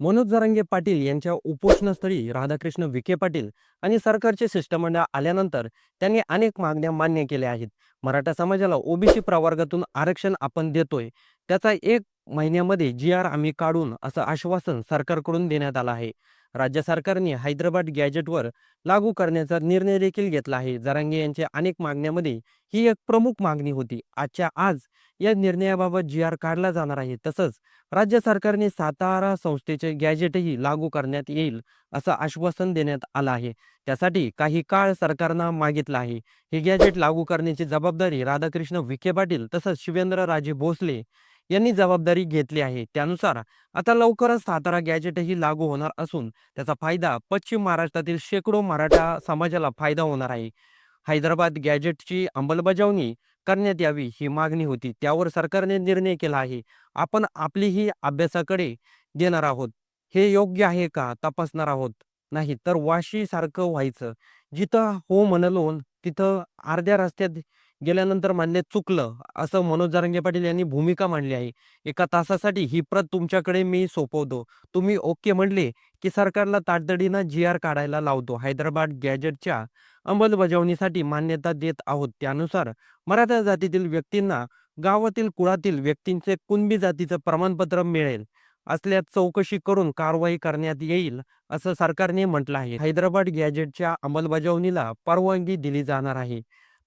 मनोज जरांगे पाटील यांच्या उपोषणस्थळी राधाकृष्ण विखे पाटील आणि सरकारचे शिष्टमंडळ आल्यानंतर त्यांनी अनेक मागण्या मान्य केल्या आहेत. मराठा समाजाला ओबीसी प्रवर्गातून आरक्षण आपण देतोय. त्याचा एक महिन्यामध्ये जी आर आम्ही काढून असं आश्वासन सरकारकडून देण्यात आलं आहे. राज्य सरकारने हैदराबाद गॅजेटवर लागू करण्याचा निर्णय देखील घेतला आहे. जरांगे यांच्या अनेक मागण्यामध्ये ही एक प्रमुख मागणी होती. आजच्या आज या निर्णयाबाबत जी आर काढला जाणार आहे. तसंच राज्य सरकारने सातारा संस्थेचे गॅजेटही लागू करण्यात येईल असं आश्वासन देण्यात आलं आहे. त्यासाठी काही काळ सरकारनं मागितलं आहे. हे गॅजेट लागू करण्याची जबाबदारी राधाकृष्ण विखे पाटील तसंच शिवेंद्र राजे भोसले यांनी जबाबदारी घेतली आहे. त्यानुसार आता लवकरच सातारा गॅजेटही लागू होणार असून त्याचा फायदा पश्चिम महाराष्ट्रातील शेकडो मराठा समाजाला फायदा होणार आहे. हैदराबाद गॅजेटची अंमलबजावणी करण्यात यावी ही मागणी होती. त्यावर सरकारने निर्णय केला आहे. आपण आपलीही अभ्यासाकडे देणार आहोत. हे योग्य आहे का? तपासणार आहोत. नाही तर वाशीसारखं व्हायचं. जिथं हो म्हणलो तिथं अर्ध्या रस्त्यात गेल्यानंतर मान्य चुकलं. असं मनोज जारंगे पाटील यांनी भूमिका मांडली आहे. एका तासासाठी ही प्रत तुमच्याकडे मी सोपवतो. तुम्ही ओके म्हणले की सरकारला तातडीनं जी आर काढायला लावतो. हैदराबाद गॅजेटच्या अंमलबजावणीसाठी मान्यता देत आहोत. त्यानुसार मराठा जातीतील व्यक्तींना गावातील कुळातील व्यक्तींचे कुणबी जातीचं प्रमाणपत्र मिळेल. असल्यास चौकशी करून कारवाई करण्यात येईल असं सरकारने म्हटलं आहे. हैदराबाद गॅजेटच्या अंमलबजावणीला परवानगी दिली जाणार आहे.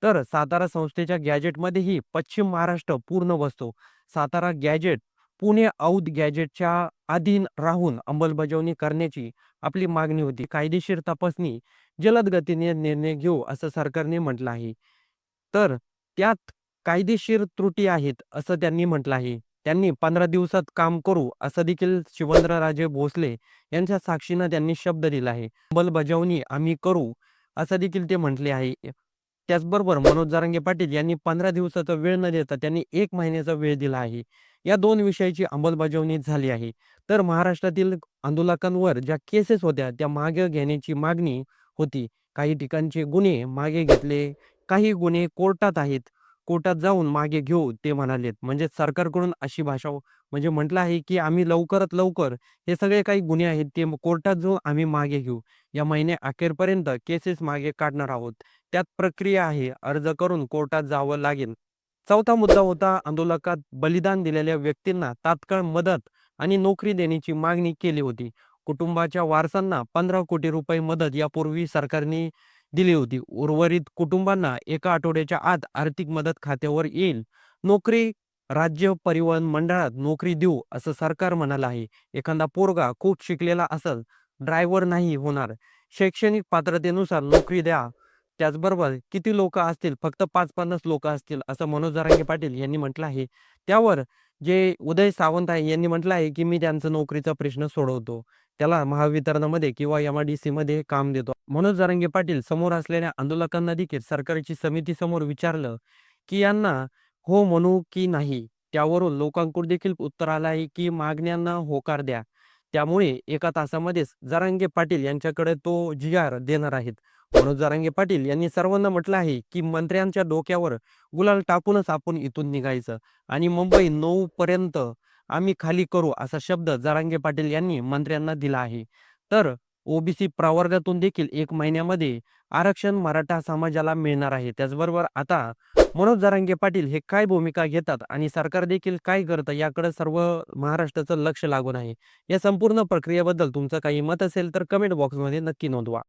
तर सातारा संस्थेच्या गॅजेटमध्येही पश्चिम महाराष्ट्र पूर्ण बसतो. सातारा गॅजेट पुणे औध गॅजेटच्या अधीन राहून अंमलबजावणी करण्याची आपली मागणी होती. कायदेशीर तपासणी जलद गतीने निर्णय घेऊ असं सरकारने म्हटलं आहे. तर त्यात कायदेशीर त्रुटी आहेत असं त्यांनी म्हटलं आहे. त्यांनी पंधरा दिवसात काम करू असं देखील शिवंद्रराजे भोसले यांच्या साक्षीनं त्यांनी शब्द दिला आहे. अंमलबजावणी आम्ही करू असं देखील ते म्हटले आहे. त्याचबरोबर मनोज जारंगे पाटील यांनी पंधरा दिवसाचा वेळ न देता त्यांनी एक महिन्याचा वेळ दिला आहे. या दोन विषयाची अंमलबजावणी झाली आहे. तर महाराष्ट्रातील आंदोलकांवर ज्या केसेस होत्या त्या मागे घेण्याची मागणी होती. काही ठिकाणचे गुन्हे मागे घेतले काही गुन्हे कोर्टात आहेत. कोर्टात जाऊन मागे घेऊ ते म्हणालेत. म्हणजे सरकारकडून अशी भाषा म्हणजे म्हटलं आहे की आम्ही लवकरात लवकर हे सगळे काही गुन्हे आहेत ते कोर्टात जाऊन आम्ही मागे घेऊ. या महिने अखेरपर्यंत केसेस मागे काढणार आहोत. त्यात प्रक्रिया आहे अर्ज करून कोर्टात जावं लागेल. चौथा मुद्दा होता आंदोलकात बलिदान दिलेल्या व्यक्तींना तात्काळ मदत आणि नोकरी देण्याची मागणी केली होती. कुटुंबाच्या वारसांना पंधरा कोटी रुपये मदत यापूर्वी सरकारने दिली होती. उर्वरित कुटुंबांना एका आठवड्याच्या आत आर्थिक मदत खात्यावर येईल. नोकरी राज्य परिवहन मंडळात नोकरी देऊ असं सरकार म्हणाला आहे. एखादा पोरगा खूप शिकलेला असेल ड्रायव्हर नाही होणार. शैक्षणिक पात्रतेनुसार नोकरी द्या. त्याचबरोबर किती लोक असतील? फक्त पाच पन्नास लोक असतील असं मनोज जरांगे पाटील यांनी म्हटलं आहे. त्यावर जे उदय सावंत आहे यांनी म्हटलं आहे की मी त्यांचं नोकरीचा प्रश्न सोडवतो. त्याला महावितरणामध्ये किंवा एम आर डी सी मध्ये काम देतो. मनोज जारंगे पाटील समोर असलेल्या आंदोलकांना देखील सरकारची समिती समोर विचारलं की यांना हो म्हणू की नाही त्यावरून लोकांकडून देखील उत्तर आलं आहे की मागण्यांना होकार द्या. त्यामुळे एका तासामध्येच जरांगे पाटील यांच्याकडे तो जी आर देणार आहेत. मनोज जरांगे पाटील यांनी सर्वांना म्हटलं आहे की मंत्र्यांच्या डोक्यावर गुलाल टाकूनच आपण इथून निघायचं आणि मुंबई नऊ पर्यंत आम्ही खाली करू असा शब्द जरांगे पाटील यांनी मंत्र्यांना दिला आहे. तर ओबीसी प्रवर्गातून देखील एक महिन्यामध्ये आरक्षण मराठा समाजाला मिळणार आहे. त्याचबरोबर आता मनोज जरांगे पाटील हे काय भूमिका घेतात आणि सरकार देखील काय करतं याकडे सर्व महाराष्ट्राचं लक्ष लागून आहे. या संपूर्ण प्रक्रियेबद्दल तुमचं काही मत असेल तर कमेंट बॉक्समध्ये नक्की नोंदवा.